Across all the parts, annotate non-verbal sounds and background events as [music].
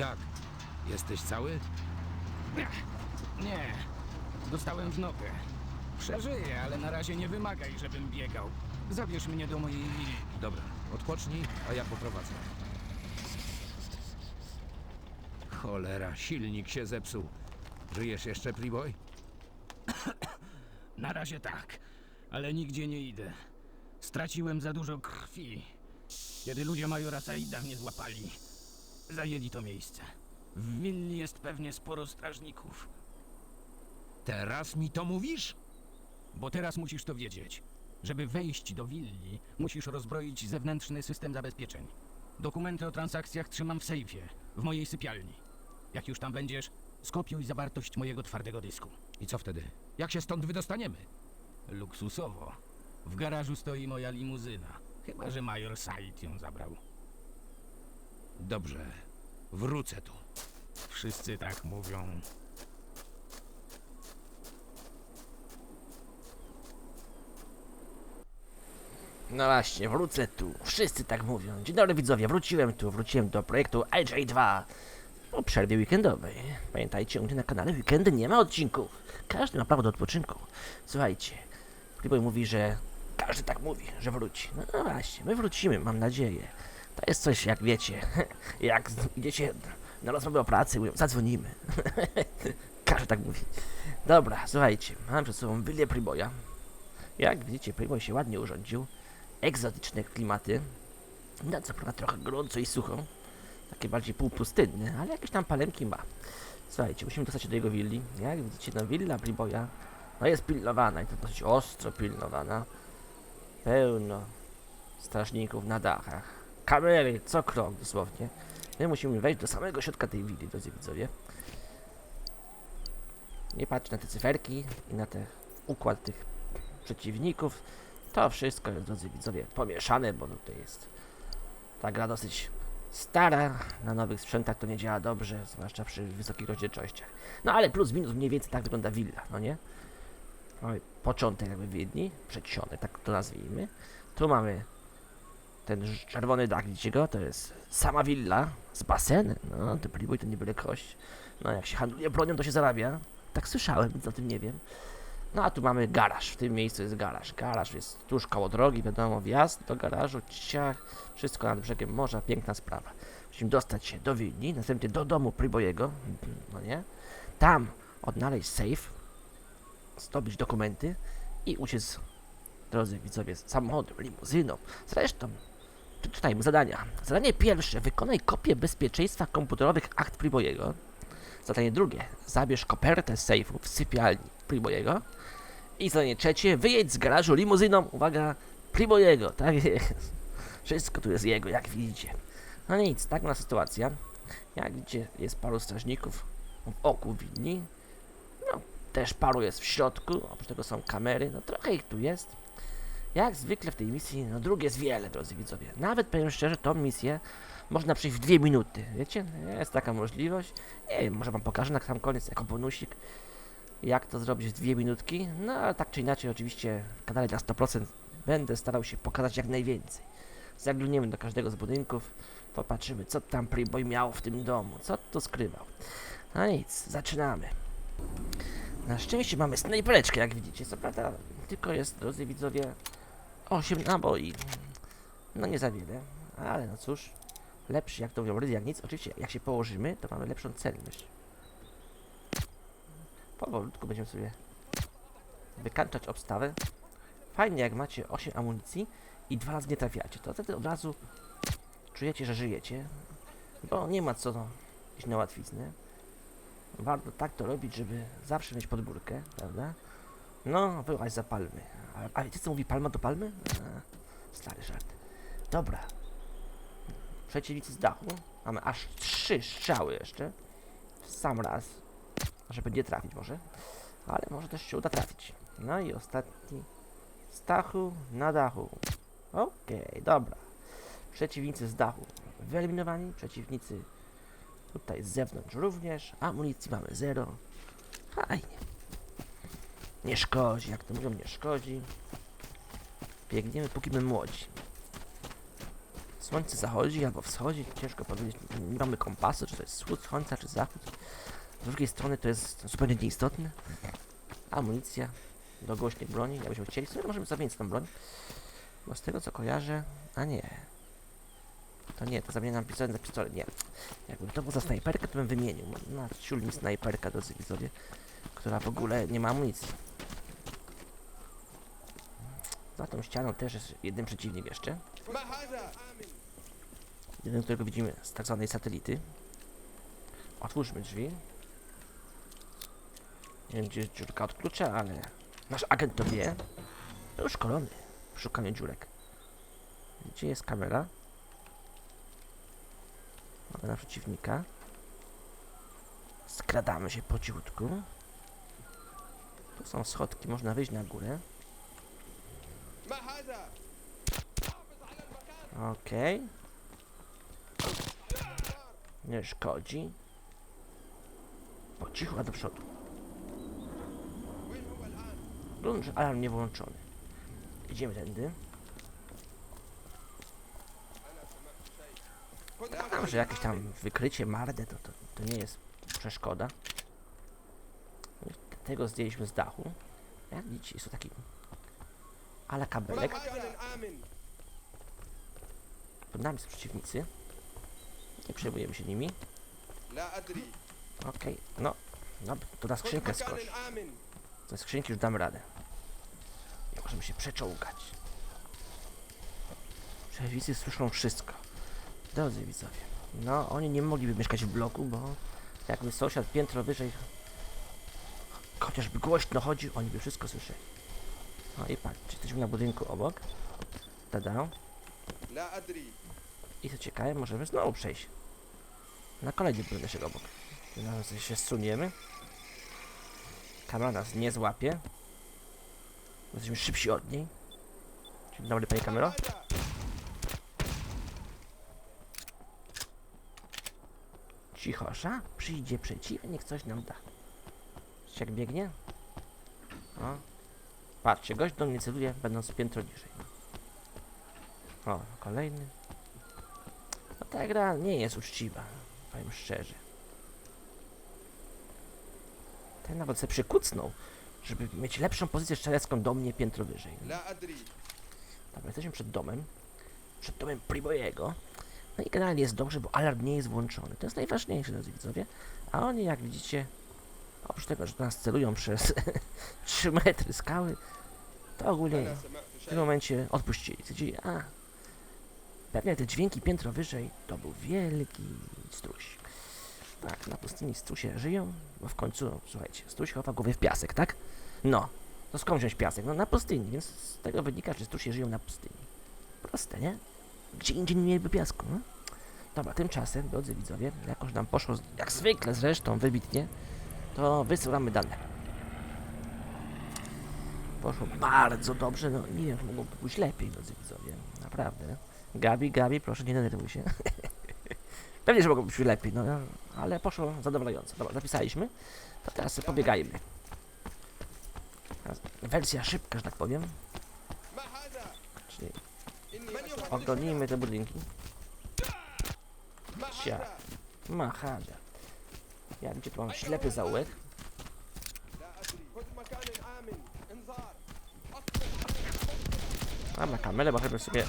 Jak? Jesteś cały? Nie. Dostałem w nogę. Przeżyję, ale na razie nie wymagaj, żebym biegał. Zabierz mnie do mojej willi. Dobra, odpocznij, a ja poprowadzę. Cholera, silnik się zepsuł. Żyjesz jeszcze, Playboy? Na razie tak, ale nigdzie nie idę. Straciłem za dużo krwi. Kiedy ludzie majora Saida mnie złapali, zajęli to miejsce. W willi jest pewnie sporo strażników, Teraz mi to mówisz? bo teraz musisz to wiedzieć. Żeby wejść do willi, musisz rozbroić zewnętrzny system zabezpieczeń. Dokumenty o transakcjach trzymam w sejfie, w mojej sypialni. Jak już tam będziesz, skopiuj zawartość mojego twardego dysku. I co wtedy? Jak się stąd wydostaniemy? Luksusowo. W garażu stoi moja limuzyna. Chyba, że major Said ją zabrał. Dobrze, wrócę tu. Wszyscy tak mówią. No właśnie, wrócę tu. Wszyscy tak mówią. Dzień dobry widzowie, wróciłem tu, wróciłem do projektu IJ2 po przerwie weekendowej. Pamiętajcie, u mnie na kanale weekendy nie ma odcinków. Każdy ma prawo do odpoczynku. Słuchajcie, Playboy mówi, że każdy tak mówi, że wróci. No właśnie, my wrócimy, mam nadzieję. To jest coś, jak wiecie, [laughs] jak idziecie na rozmowę o pracy, mówią, zadzwonimy. [laughs] każdy tak mówi. Dobra, słuchajcie, mam przed sobą Willię Playboya. Jak widzicie, Playboy się ładnie urządził egzotyczne klimaty. Na co prawda trochę gorąco i sucho. Takie bardziej półpustynne, ale jakieś tam palemki ma. Słuchajcie, musimy dostać się do jego willi. Jak widzicie, no willa Playboya no jest pilnowana i to dosyć ostro pilnowana. Pełno strażników na dachach. Kamery co krok dosłownie. My musimy wejść do samego środka tej willi, drodzy widzowie. Nie patrz na te cyferki i na ten układ tych przeciwników. To wszystko jest, drodzy widzowie, pomieszane, bo tutaj jest ta gra dosyć stara. Na nowych sprzętach to nie działa dobrze, zwłaszcza przy wysokich rozdzielczościach. No ale plus minus mniej więcej tak wygląda willa, no nie? Mamy początek jakby Wiedni, przedsionek, tak to nazwijmy. Tu mamy ten czerwony dach, widzicie go? To jest sama willa z basenem. No, to Playboy to nie byle kość. No, jak się handluje bronią, to się zarabia. Tak słyszałem, nic o tym nie wiem. No a tu mamy garaż, w tym miejscu jest garaż. Garaż jest tuż koło drogi, wiadomo, wjazd do garażu, ciach, wszystko nad brzegiem morza, piękna sprawa. Musimy dostać się do Wilni, następnie do domu Playboyego, no nie? Tam odnaleźć safe, zdobyć dokumenty i uciec, drodzy widzowie, samochodem, limuzyną. Zresztą, przeczytajmy zadania. Zadanie pierwsze, wykonaj kopię bezpieczeństwa komputerowych akt Playboyego. Zadanie drugie, zabierz kopertę sejfu w sypialni Playboyego. I zadanie trzecie, wyjedź z garażu limuzyną, uwaga, Playboyego, [laughs] tak jest. Wszystko tu jest jego, jak widzicie. No nic, tak ma sytuacja. Jak widzicie, jest paru strażników w oku winni. No, też paru jest w środku, oprócz tego są kamery, no trochę ich tu jest. Jak zwykle w tej misji, no dróg jest wiele, drodzy widzowie. Nawet powiem szczerze, tą misję można przejść w dwie minuty, wiecie? Jest taka możliwość. Nie wiem, może wam pokażę na sam koniec jako bonusik, jak to zrobić w dwie minutki. No, ale tak czy inaczej, oczywiście w kanale na 100% będę starał się pokazać jak najwięcej. Zaglądniemy do każdego z budynków, popatrzymy, co tam Playboy miał w tym domu, co tu skrywał. No nic, zaczynamy. Na szczęście mamy snajpereczkę, jak widzicie. Co prawda, tylko jest, drodzy widzowie, 8 naboi. No nie za wiele, ale no cóż, lepszy jak to mówią jak nic. Oczywiście, jak się położymy, to mamy lepszą celność. Powolutku będziemy sobie wykańczać obstawę. Fajnie, jak macie 8 amunicji i dwa razy nie trafiacie, to wtedy od razu czujecie, że żyjecie, bo nie ma co iść na łatwiznę. Warto tak to robić, żeby zawsze mieć podbórkę, prawda? No, wyłaź za palmy. A, wiecie co mówi palma do palmy? A, stary żart. Dobra. Przeciwnicy z dachu. Mamy aż trzy strzały jeszcze. W sam raz. Żeby nie trafić może. Ale może też się uda trafić. No i ostatni. Z dachu na dachu. Okej, dobra. Przeciwnicy z dachu wyeliminowani. Przeciwnicy tutaj z zewnątrz również. Amunicji mamy zero. Fajnie. Nie szkodzi, jak to mówią, nie szkodzi. Biegniemy póki my młodzi. Słońce zachodzi albo wschodzi, ciężko powiedzieć. Nie mamy kompasu, czy to jest wschód słońca, czy zachód. Z drugiej strony to jest zupełnie nieistotne. Amunicja do głośnych broni, jakbyśmy chcieli. Sobie możemy zamienić tą broń. Bo z tego co kojarzę... A nie. To nie, to zamieniam pistolet na pistolet, nie. Jakbym to był za snajperkę, to bym wymienił. Na ciul mi snajperka, drodzy widzowie, która w ogóle nie ma amunicji. Za tą ścianą też jest jeden przeciwnik jeszcze. Jeden, którego widzimy z tak zwanej satelity. Otwórzmy drzwi. Nie wiem, gdzie jest dziurka od klucza, ale nasz agent to wie. Był szkolony w szukaniu dziurek. Gdzie jest kamera? Mamy na przeciwnika. Skradamy się po cichutku. Tu są schodki, można wyjść na górę. Okej. Nie szkodzi. Po cichu, a do przodu. Że alarm nie włączony. Idziemy tędy. A, że jakieś tam wykrycie marne, to, to, to nie jest przeszkoda. Tego zdjęliśmy z dachu. Jak widzicie, jest to taki ale kabelek. Pod nami są przeciwnicy. Nie przejmujemy się nimi. Okej, okay. no. no. To na skrzynkę skocz. Ze skrzynki już dam radę. Możemy się przeczołgać. Przewicy słyszą wszystko. Drodzy widzowie, no oni nie mogliby mieszkać w bloku, bo jakby sąsiad piętro wyżej chociażby głośno chodzi, oni by wszystko słyszeli. No i patrzcie, jesteśmy na budynku obok. Tada. I co ciekawe, możemy znowu przejść. Na kolejny budynek obok. Razem się zsuniemy. Kamera nas nie złapie. Jesteśmy szybsi od niej. Dzień dobry, pani kamera. Cichosza, przyjdzie przeciwnik, coś nam da. Jak biegnie? O, Patrzcie, gość do mnie celuje, będąc piętro niżej. O, kolejny. No ta gra nie jest uczciwa, powiem szczerze. Ten nawet se przykucnął, żeby mieć lepszą pozycję strzelecką do mnie piętro wyżej. Dobra, jesteśmy przed domem. Przed domem Pribojego. No i generalnie jest dobrze, bo alarm nie jest włączony. To jest najważniejsze, drodzy widzowie. A oni, jak widzicie, Oprócz tego, że nas celują przez [laughs] 3 metry skały, to ogólnie w tym momencie odpuścili. Stwierdzili, a pewnie te dźwięki piętro wyżej to był wielki struś. Tak, na pustyni strusie żyją, bo w końcu, słuchajcie, struś chowa głowy w piasek, tak? No, to skąd wziąć piasek? No na pustyni, więc z tego wynika, że strusie żyją na pustyni. Proste, nie? Gdzie indziej nie mieliby piasku, no? Dobra, tymczasem, drodzy widzowie, jakoś nam poszło, jak zwykle zresztą, wybitnie, to wysyłamy dane. Poszło bardzo dobrze, no nie wiem, mogłoby pójść lepiej, drodzy widzowie, naprawdę. Gabi, Gabi, proszę nie denerwuj się. [laughs] Pewnie, że mogłoby być lepiej, no ale poszło zadowalająco. Dobra, zapisaliśmy, to teraz pobiegajmy. Wersja szybka, że tak powiem. Czyli ogonijmy te budynki. Cia. Machada. Ja gdzie tu mam ślepy zaułek. A na kamelę możemy sobie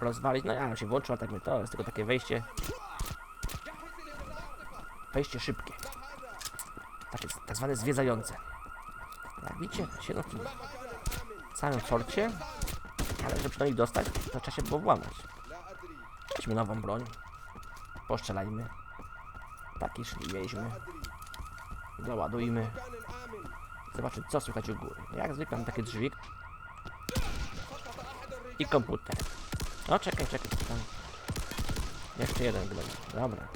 rozwalić. No ja nam się włączyła, tak mi to jest tylko takie wejście. Wejście szybkie. Takie tak zwane zwiedzające. Jak widzicie, się na tym samym forcie. Ale żeby przynajmniej dostać, to trzeba się było włamać. Weźmy nową broń. Poszczelajmy. Taki szli mieliśmy. Załadujmy. Zobaczyć co słychać u góry. Jak zwykle mam taki drzwi. I komputer. No czekaj, czekaj. Tam. Jeszcze jeden globus. Dobra.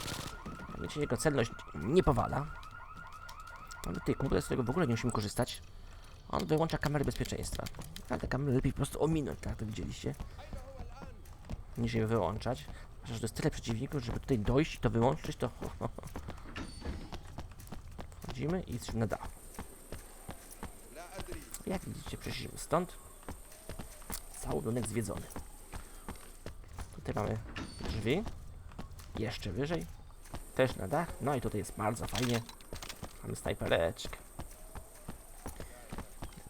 Wiecie, jego celność nie powala. Ale tej komputer, z którego w ogóle nie musimy korzystać. On wyłącza kamery bezpieczeństwa. Ale te kamery lepiej po prostu ominąć, tak to widzieliście. Niż je wyłączać. Chociaż to jest tyle przeciwników, żeby tutaj dojść i to wyłączyć, to wychodzimy i na dach. Jak widzicie, przeszliśmy stąd. Cały budynek zwiedzony. Tutaj mamy drzwi. Jeszcze wyżej. Też na dach. No i tutaj jest bardzo fajnie. Mamy snajpereczkę.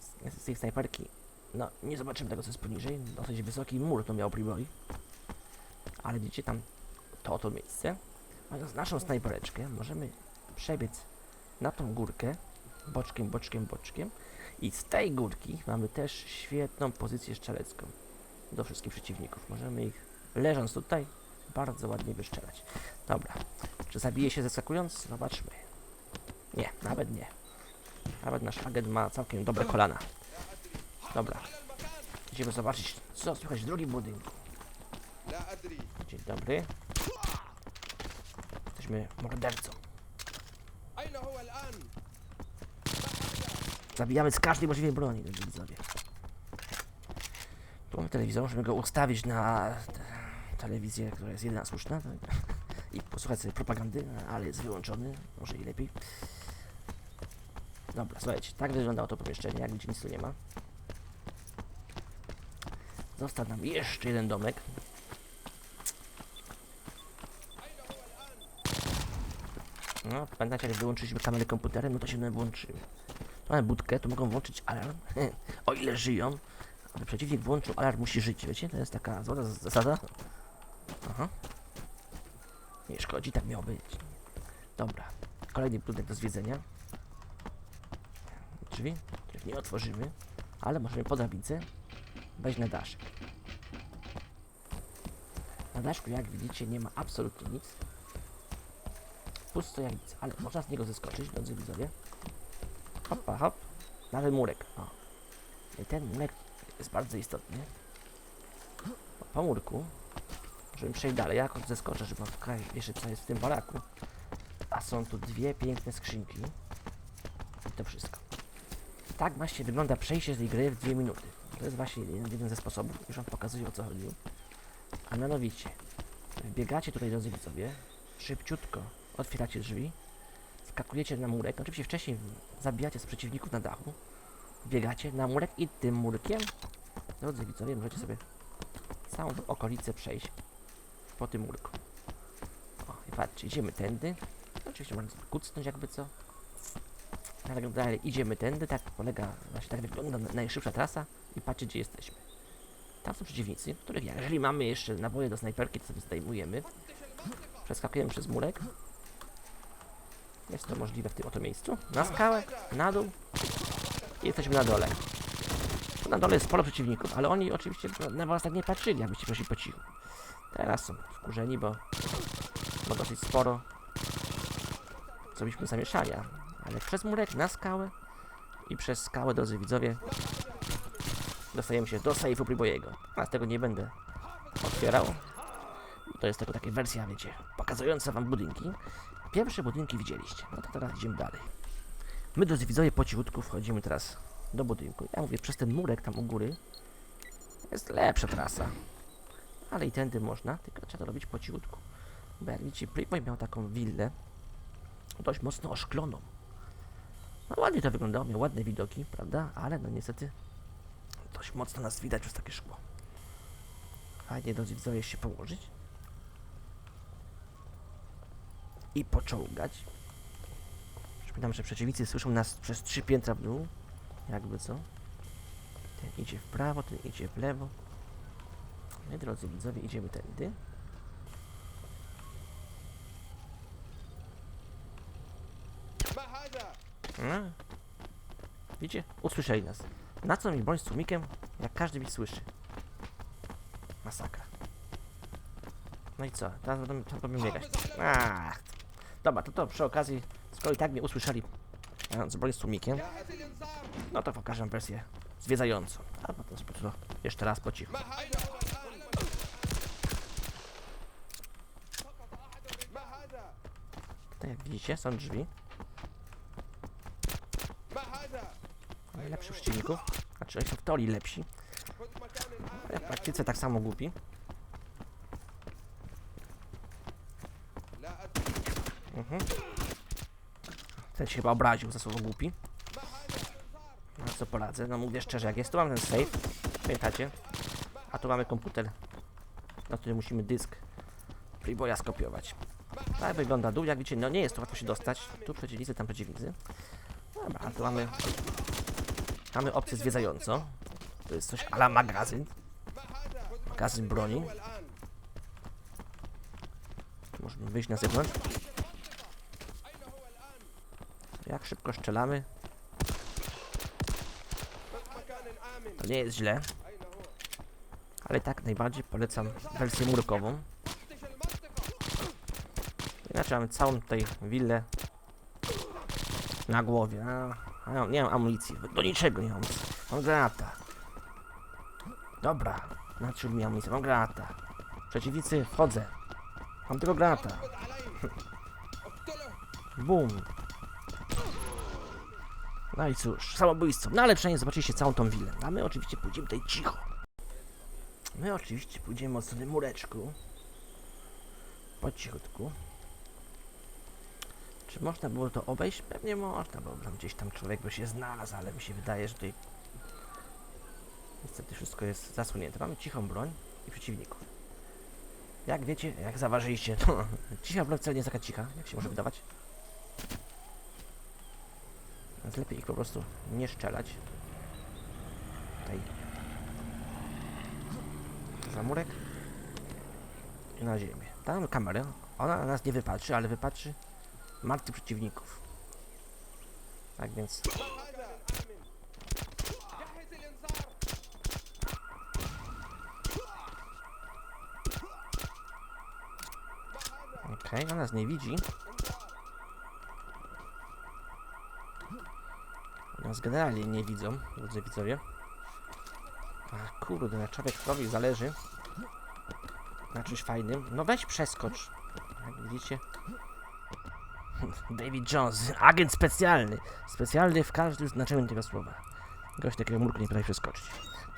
Z, z tej snajperki. No, nie zobaczymy tego, co jest poniżej. Dosyć wysoki mur to miał priboi. Ale widzicie tam to, to miejsce. Mając naszą snajpereczkę, możemy przebiec na tą górkę, boczkiem, boczkiem, boczkiem. I z tej górki mamy też świetną pozycję strzelecką do wszystkich przeciwników. Możemy ich, leżąc tutaj, bardzo ładnie wyszczelać. Dobra, czy zabije się zaskakując? Zobaczmy. Nie, nawet nie. Nawet nasz agent ma całkiem dobre kolana. Dobra, idziemy zobaczyć, co słychać w drugim budynku. Dzień dobry. Jesteśmy mordercą. Zabijamy z każdej możliwej broni, drodzy widzowie. Tu mamy telewizor, możemy go ustawić na te, telewizję, która jest jedyna słuszna tak? i posłuchać sobie propagandy, ale jest wyłączony, może i lepiej. Dobra, słuchajcie, tak wyglądało to pomieszczenie, jak widzicie nic tu nie ma. Został nam jeszcze jeden domek. No, pamiętacie jak wyłączyliśmy kamerę komputerem, no to się one włączyły. Mamy budkę, to mogą włączyć alarm, [laughs] o ile żyją. Ale przeciwnik włączył alarm, musi żyć, wiecie? To jest taka zas- zasada. Aha. Nie szkodzi, tak miało być. Dobra, kolejny budynek do zwiedzenia. Drzwi, których nie otworzymy, ale możemy po drabince wejść na daszek. Na daszku, jak widzicie, nie ma absolutnie nic. Pusto jak nic, ale można z niego zeskoczyć, drodzy widzowie. Hopa, hop. Nawet murek. O. I ten murek jest bardzo istotny. Po- murku, żebym przejść dalej, jak on zeskoczę, żeby jeszcze co jest w tym baraku. A są tu dwie piękne skrzynki. I to wszystko. Tak właśnie wygląda przejście z tej gry w dwie minuty. To jest właśnie jeden, jeden ze sposobów, już wam pokazuję o co chodzi. A mianowicie, wbiegacie tutaj drodzy widzowie, szybciutko otwieracie drzwi, skakujecie na murek. Oczywiście wcześniej zabijacie z przeciwników na dachu. Biegacie na murek i tym murkiem, drodzy widzowie, możecie sobie całą okolicę przejść po tym murku. O, i patrzcie, idziemy tędy. Oczywiście można sobie kucnąć jakby co. Tak dalej, idziemy tędy, tak polega, właśnie tak wygląda na- najszybsza trasa i patrzcie gdzie jesteśmy. Tam są przeciwnicy, których jeżeli mamy jeszcze naboje do snajperki, to sobie zdejmujemy. Przeskakujemy przez murek. Jest to możliwe w tym oto miejscu. Na skałę, na dół i jesteśmy na dole. Tu na dole jest sporo przeciwników, ale oni oczywiście no, na was tak nie patrzyli, jakbyście poszli po cichu. Teraz są wkurzeni, bo, bo dosyć sporo zrobiliśmy zamieszania. Ale przez murek na skałę i przez skałę, drodzy widzowie, dostajemy się do sejfu Pribojego. A z tego nie będę otwierał. To jest tylko taka wersja, wiecie, pokazująca wam budynki. Pierwsze budynki widzieliście. No to teraz idziemy dalej. My, drodzy widzowie, po cichutku wchodzimy teraz do budynku. Ja mówię, przez ten murek tam u góry jest lepsza trasa. Ale i tędy można, tylko trzeba to robić po cichutku. Bo jak widzicie, Playboy miał taką willę, dość mocno oszkloną. No ładnie to wyglądało, miał ładne widoki, prawda? Ale no niestety dość mocno nas widać przez takie szkło. Fajnie, drodzy widzowie, się położyć. i poczołgać. Przypominam, że przeciwnicy słyszą nas przez trzy piętra w dół. Jakby co? Ten idzie w prawo, ten idzie w lewo. No My drodzy widzowie, idziemy tędy. No. Widzicie? Usłyszeli nas. Na co mi bądź z tłumikiem, jak każdy mi słyszy. Masakra. No i co? Teraz będą, teraz będą biegać. Ach, Dobra, to to przy okazji, skoro i tak mnie usłyszeli, zbroję z tłumikiem, no to pokażę wersję zwiedzającą. A potem spocznę jeszcze raz po cichu. Tak jak widzicie, są drzwi. Najlepszych przeciwników. Znaczy, oni są w teorii lepsi. Ale w praktyce tak samo głupi. Mhm. Ten się chyba obraził, za słowo głupi. No co poradzę, no mówię szczerze, jak jest, tu mam ten safe, pamiętacie? A tu mamy komputer, na którym musimy dysk Freeboya skopiować. Tak wygląda dół, jak widzicie, no nie jest to łatwo się dostać. Tu przeciwnicy, tam przeciwnicy. Dobra, a tu mamy... Mamy opcję zwiedzającą. To jest coś ala magazyn. Magazyn broni. Możemy wyjść na zewnątrz. Jak szybko strzelamy. To nie jest źle. Ale tak najbardziej polecam wersję murkową. Inaczej mamy całą tutaj willę na głowie. A, nie mam amunicji. Do niczego nie mam. Mam granata. Dobra. Znaczy mi amunicję. Mam granata. Przeciwnicy, wchodzę. Mam tego granata. [laughs] Bum. No i cóż, samobójstwo. No ale przynajmniej zobaczycie całą tą willę. A my oczywiście pójdziemy tutaj cicho. My oczywiście pójdziemy od strony mureczku. Po cichutku. Czy można było to obejść? Pewnie można, bo tam gdzieś tam człowiek by się znalazł, ale mi się wydaje, że tutaj niestety wszystko jest zasłonięte. Mamy cichą broń i przeciwników. Jak wiecie, jak zauważyliście, to [laughs] cicha broń wcale nie jest taka cicha, jak się może wydawać. Więc lepiej ich po prostu nie szczelać. Tutaj. zamurek. I na ziemię. Tam kamerę. Ona na nas nie wypatrzy, ale wypatrzy martwych przeciwników. Tak więc... Okej, okay, ona nas nie widzi. Nas generalnie nie widzą, drodzy widzowie. A kurde, na człowiekowi zależy. Na czymś fajnym. No weź przeskocz. Jak widzicie. [laughs] David Jones, agent specjalny. Specjalny w każdym znaczeniu tego słowa. Gość takiego murku nie potrafi przeskoczyć.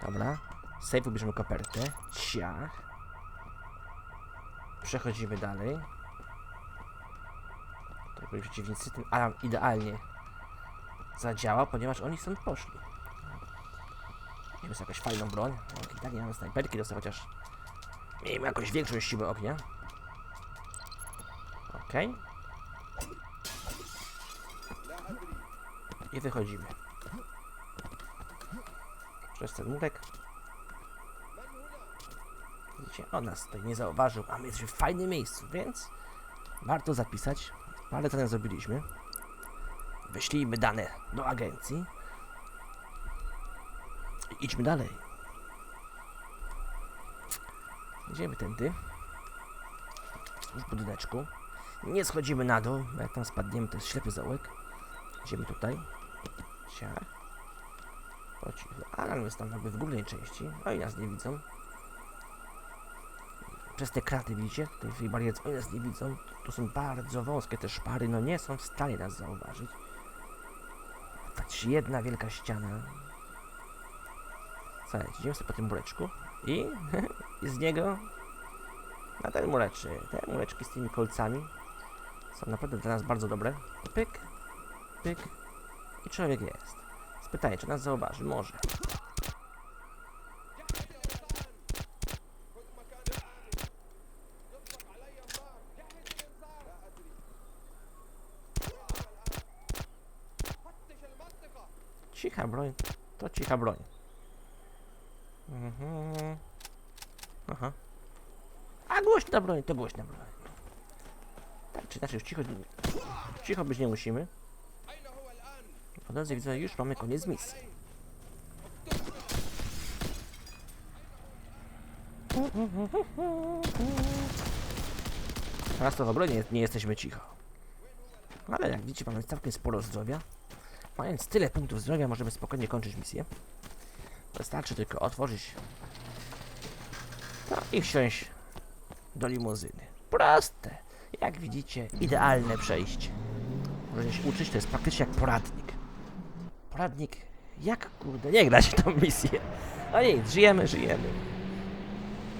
Dobra. Sejfu bierzemy kopertę. Ciach. Przechodzimy dalej. Tutaj byli przeciwnicy. Ten alarm idealnie zadziałał, ponieważ oni stąd poszli. Nie jest jakaś fajną broń. Tak nie mamy snajperki dostać, chociaż miejmy jakąś większą siłę ognia. Okej. I wychodzimy. Przez ten murek. Widzicie, on nas tutaj nie zauważył, a my jesteśmy w fajnym miejscu, więc warto zapisać. Parę zadań zrobiliśmy. Wyślijmy dane do agencji. I idźmy dalej. Idziemy tędy. W budyneczku. Nie schodzimy na dół, bo jak tam spadniemy, to jest ślepy zaułek. Idziemy tutaj. Po cichu. Alarm jest tam jakby w górnej części. Oni nas nie widzą. Przez te kraty widzicie? Tej barierce oni nas nie widzą. Tu są bardzo wąskie te szpary, no nie są w stanie nas zauważyć. Jedna wielka ściana. Słuchajcie, idziemy sobie po tym mureczku i, i [laughs] z niego na ten mureczek. Te mureczki z tymi kolcami są naprawdę dla nas bardzo dobre. Pyk, pyk i człowiek jest. Spytanie, czy nas zauważy? Może. cicha broń. To cicha broń. Mhm. Aha. A głośna broń, to głośna broń. Tak czy inaczej, już cicho, cicho być nie musimy. Po drodze widzę, już mamy koniec misji. Teraz to w obronie nie jesteśmy cicho. Ale jak widzicie, mamy całkiem sporo zdrowia. Mając tyle punktów zdrowia, możemy spokojnie kończyć misję. Wystarczy tylko otworzyć no i wsiąść do limuzyny. Proste. Jak widzicie, idealne przejście. Możecie się uczyć, to jest praktycznie jak poradnik. Poradnik, jak kurde, nie grać w tą misję. No nic, żyjemy, żyjemy.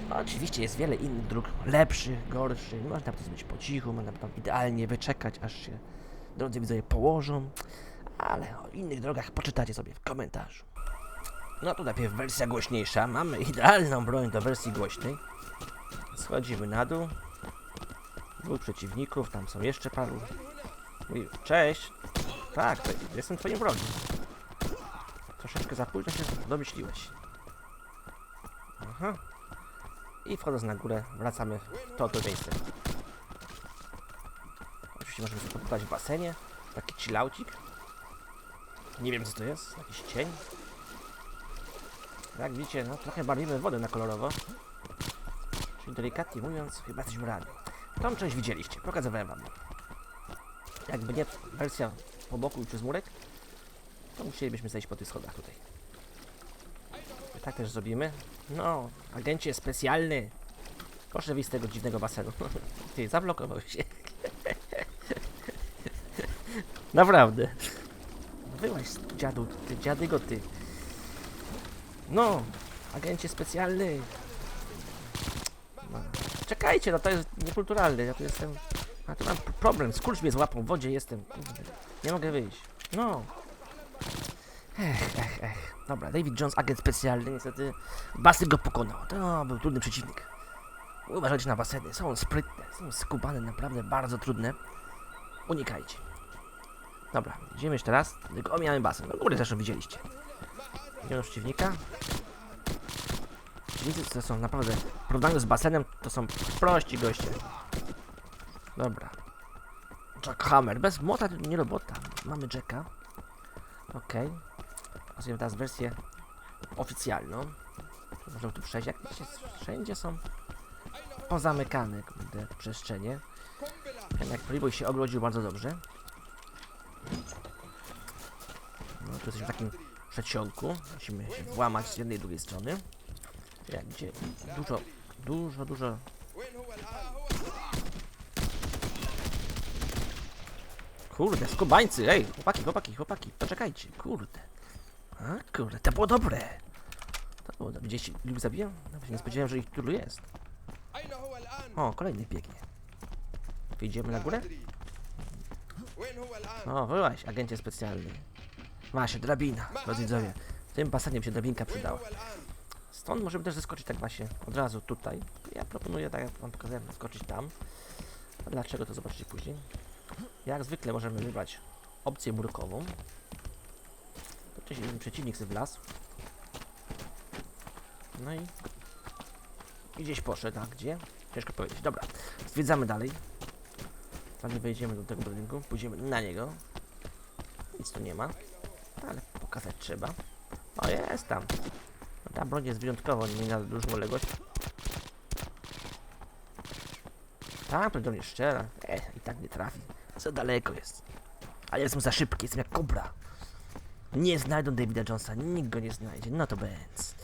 Oczywiście jest wiele innych dróg, lepszych, gorszych. Można to zrobić po cichu, można tam idealnie wyczekać, aż się drodzy widzowie położą. Ale o innych drogach poczytacie sobie w komentarzu. No to najpierw wersja głośniejsza. Mamy idealną broń do wersji głośnej. Schodzimy na dół. Dwóch przeciwników, tam są jeszcze paru. Cześć. Tak, jestem twoim wrogiem. Troszeczkę za późno się domyśliłeś. Aha. I wchodząc na górę, wracamy w to, to miejsce. Oczywiście możemy sobie popytać w basenie. Taki chillaucik. Nie wiem co to jest, jakiś cień. Jak widzicie, no trochę barwimy wodę na kolorowo. Czyli delikatnie mówiąc, chyba jesteśmy rani. Tą część widzieliście, pokazywałem wam. Jakby nie wersja po boku i przez murek, to musielibyśmy zejść po tych schodach tutaj. I tak też zrobimy. No, agencie specjalny. Proszę wyjść z tego dziwnego basenu. [laughs] Ty, zablokował się. [laughs] Naprawdę. Wyłaź dziadu, ty dziadygo ty. No, agencie specjalny. No. Czekajcie, no to jest niekulturalne. Ja tu jestem. A tu mam problem. Skurcz mnie złapał w wodzie jestem. Nie mogę wyjść. No. Ech, ech, ech. Dobra, David Jones, agent specjalny, niestety Basy go pokonał. To był trudny przeciwnik. Uważajcie na baseny, są sprytne, są skubane, naprawdę bardzo trudne. Unikajcie. Dobra, idziemy jeszcze raz, tylko omijamy basen. No góry zresztą widzieliście. Idziemy przeciwnika. Przeciwnicy to są naprawdę, w porównaniu z basenem, to są prości goście. Dobra. Jack Hammer, bez mota to nie robota. Mamy Jacka. Okej. Pokazujemy teraz wersję oficjalną. Możemy tu przejść, jak wszędzie są pozamykane przestrzenie. Ten jak Playboy się ogrodził bardzo dobrze. No, tu jesteśmy w takim przedsionku. Musimy się włamać z jednej i drugiej strony. Jak gdzie dużo, dużo, dużo... Kurde, skubańcy, ej, chłopaki, chłopaki, chłopaki, poczekajcie, kurde. A, kurde, to było dobre. To było dobre. Gdzieś lub zabijam? Nawet się nie spodziewałem, że ich tylu jest. O, kolejny biegnie. Wyjdziemy na górę? O, byłaś, agencie specjalny. Masz, drabina, drodzy widzowie. Tym pasaniem się drabinka przydała. Stąd możemy też zeskoczyć tak właśnie od razu tutaj. Ja proponuję, tak jak wam pokazałem, skoczyć tam. A dlaczego to zobaczycie później. Jak zwykle możemy wybrać opcję murkową. To gdzieś inny przeciwnik sobie. No i... I gdzieś poszedł, a gdzie? Ciężko powiedzieć. Dobra, zwiedzamy dalej. Zanim wejdziemy do tego budynku, pójdziemy na niego. Nic tu nie ma. Ale pokazać trzeba. O, jest tam. No, ta broń jest wyjątkowo, nie na dużą odległość. Tam to do mnie szczera. E, i tak nie trafi. Za daleko jest. Ale jestem za szybki, jestem jak kobra. Nie znajdą Davida Jonesa, nikt go nie znajdzie. No to bez.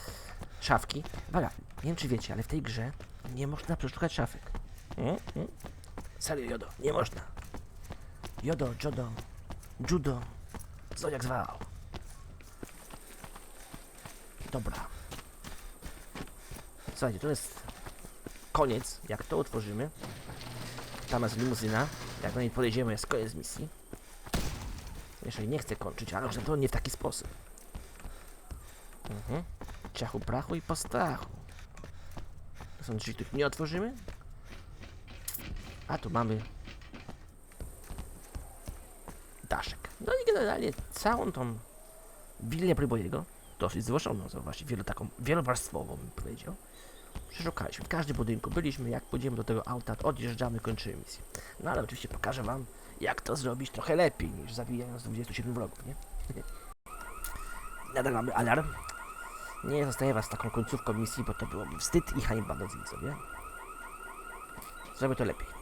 Szafki. Uwaga, nie wiem czy wiecie, ale w tej grze nie można przeszukać szafek. Mm? Mm? Serio, Jodo, nie można. Jodo, Jodo, Judo, co jak zwał. Dobra. Słuchajcie, to jest koniec. Jak to otworzymy, tam jest limuzyna. Jak do niej podejdziemy, jest koniec misji. Jeżeli nie chcę kończyć, ale to nie w taki sposób. Mhm. Ciachu prachu i postachu. To są drzwi, których nie otworzymy. A tu mamy daszek. No i generalnie całą tą willę Playboyego, dosyć złożoną, zauważcie, wielo, taką wielowarstwową bym powiedział. Przeszukaliśmy. W każdym budynku byliśmy, jak pójdziemy do tego auta, odjeżdżamy, kończymy misję. No ale oczywiście pokażę wam, jak to zrobić trochę lepiej, niż zabijając 27 wrogów, nie? [laughs] Nadal mamy alarm. Nie zostaję was taką końcówką misji, bo to byłoby wstyd i hańba, drodzy widzowie. Zrobię to lepiej.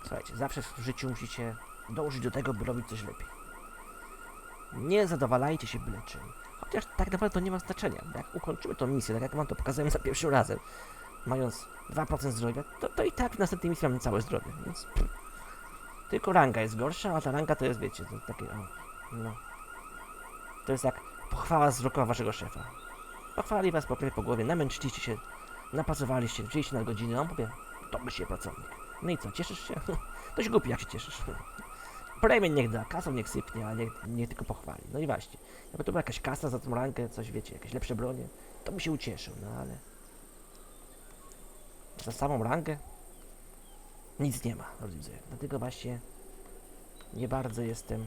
Słuchajcie, zawsze w życiu musicie dążyć do tego, by robić coś lepiej. Nie zadowalajcie się byle czym. Chociaż tak naprawdę to nie ma znaczenia. Jak ukończymy tą misję, tak jak wam to pokazałem za pierwszym razem, mając 2% zdrowia, to, to i tak w następnej misji mamy całe zdrowie, więc... pff. Tylko ranga jest gorsza, a ta ranga to jest, wiecie, to takie, o, no. To jest jak pochwała z roku waszego szefa. Pochwali was, popie po głowie, namęczyliście się, napracowaliście, wzięliście na godzinę, on powie, to by się pracownik. No i co, cieszysz się? [laughs] Dość głupi, jak się cieszysz. Premię niech da, kasą niech sypnie, a niech, niech tylko pochwali. No i właśnie, jakby to była jakaś kasa za tą rankę, coś wiecie, jakieś lepsze bronie, to by się ucieszył, no ale... za samą rangę nic nie ma, drodzy widzowie. Dlatego właśnie nie bardzo jestem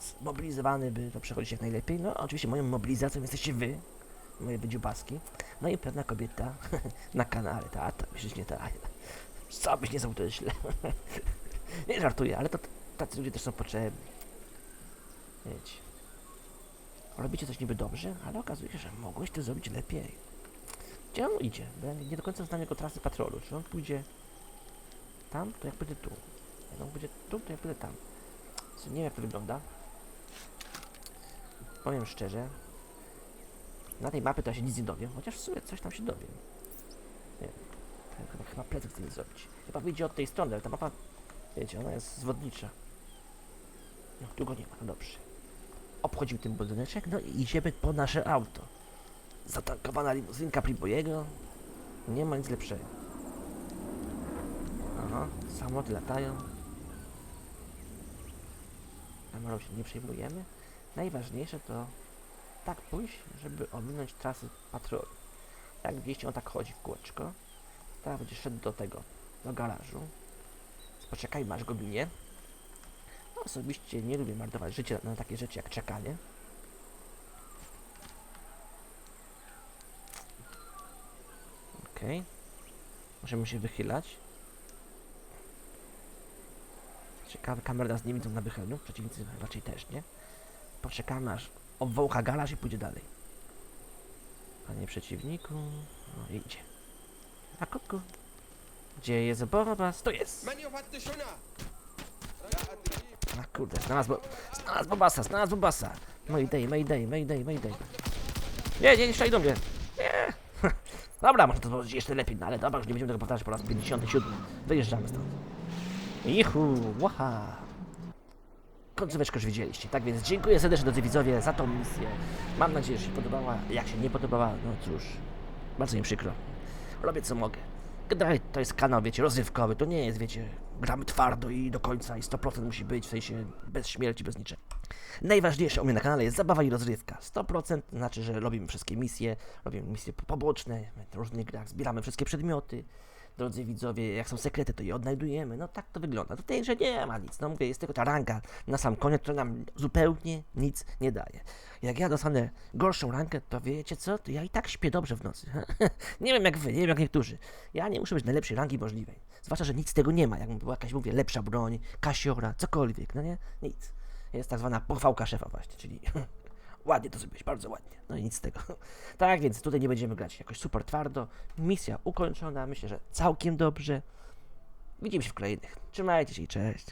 zmobilizowany, by to przechodzić jak najlepiej. No, oczywiście moją mobilizacją jesteście wy, moje wydziubaski. No i pewna kobieta [laughs] na kanale, ta, ta, myślisz nie ta. Co byś nie zrobił, to jest źle. [laughs] nie żartuję, ale to tacy ludzie też są potrzebni. Wiecie. Robicie coś niby dobrze, ale okazuje się, że mogłeś to zrobić lepiej. Gdzie on idzie? Bo ja nie do końca znam jego trasy patrolu. Czy on pójdzie tam, to jak pójdę tu. Jak on pójdzie tu, to jak pójdę tam. Nie wiem jak to wygląda. Powiem szczerze. Na tej mapie to ja się nic nie dowiem, chociaż w sumie coś tam się dowiem. Nie wiem. Tak, Chyba, chyba plecak chcę zrobić. Chyba wyjdzie od tej strony, ale ta mapa, wiecie, ona jest zwodnicza. No, tu go nie ma, no dobrze. Obchodził ten budyneczek, no i idziemy po nasze auto. Zatankowana limuzynka Pribojego. Nie ma nic lepszego. Aha, samoloty latają. Kamerą się nie przejmujemy. Najważniejsze to tak pójść, żeby ominąć trasy patrolu. Jak widzieliście, on tak chodzi w kółeczko. Teraz będzie szedł do tego, do garażu. Poczekaj, masz go ginie. No, osobiście nie lubię marnować życia na takie rzeczy jak czekanie. Okej. Możemy się wychylać. Ciekawe, kamery nas nie widzą na wychyleniu, przeciwnicy raczej też nie. Poczekamy aż obwołka garaż i pójdzie dalej. Panie przeciwniku, no idzie. A kuku. Gdzie jest Borobas? To jest! A kurde, znalazł, bo... znalazł Bobasa, znalazł Bobasa! Mayday, mayday, mayday, mayday. Nie, nie, nie strzelaj do mnie! Nie! [laughs] Dobra, może to było jeszcze lepiej, no ale dobra, już nie będziemy tego powtarzać po raz 57. Wyjeżdżamy stąd. Ichu, łaha! Końcóweczkę już widzieliście, tak więc dziękuję serdecznie drodzy widzowie za tą misję. Mam nadzieję, że się podobała. Jak się nie podobała, no cóż, bardzo mi przykro. Robię co mogę. Generalnie to jest kanał, wiecie, rozrywkowy. To nie jest, wiecie, gramy twardo i do końca i 100% musi być, w sensie bez śmierci, bez niczego. Najważniejsze u mnie na kanale jest zabawa i rozrywka. 100% to znaczy, że robimy wszystkie misje, robimy misje po- poboczne, w różnych grach, zbieramy wszystkie przedmioty. Drodzy widzowie, jak są sekrety, to je odnajdujemy. No tak to wygląda. Tutaj, że nie ma nic. No mówię, jest tylko ta ranka na sam koniec, która nam zupełnie nic nie daje. Jak ja dostanę gorszą rankę, to wiecie co? To ja i tak śpię dobrze w nocy. [laughs] nie wiem jak wy, nie wiem jak niektórzy. Ja nie muszę być najlepszej ranki możliwej. Zwłaszcza, że nic z tego nie ma. Jakby była jakaś, mówię, lepsza broń, kasiora, cokolwiek, no nie? Nic. Jest tak zwana pochwałka szefa właśnie, czyli ładnie to zrobiłeś, bardzo ładnie. No i nic z tego. [laughs] Tak więc tutaj nie będziemy grać jakoś super twardo. Misja ukończona, myślę, że całkiem dobrze. Widzimy się w kolejnych. Trzymajcie się i cześć.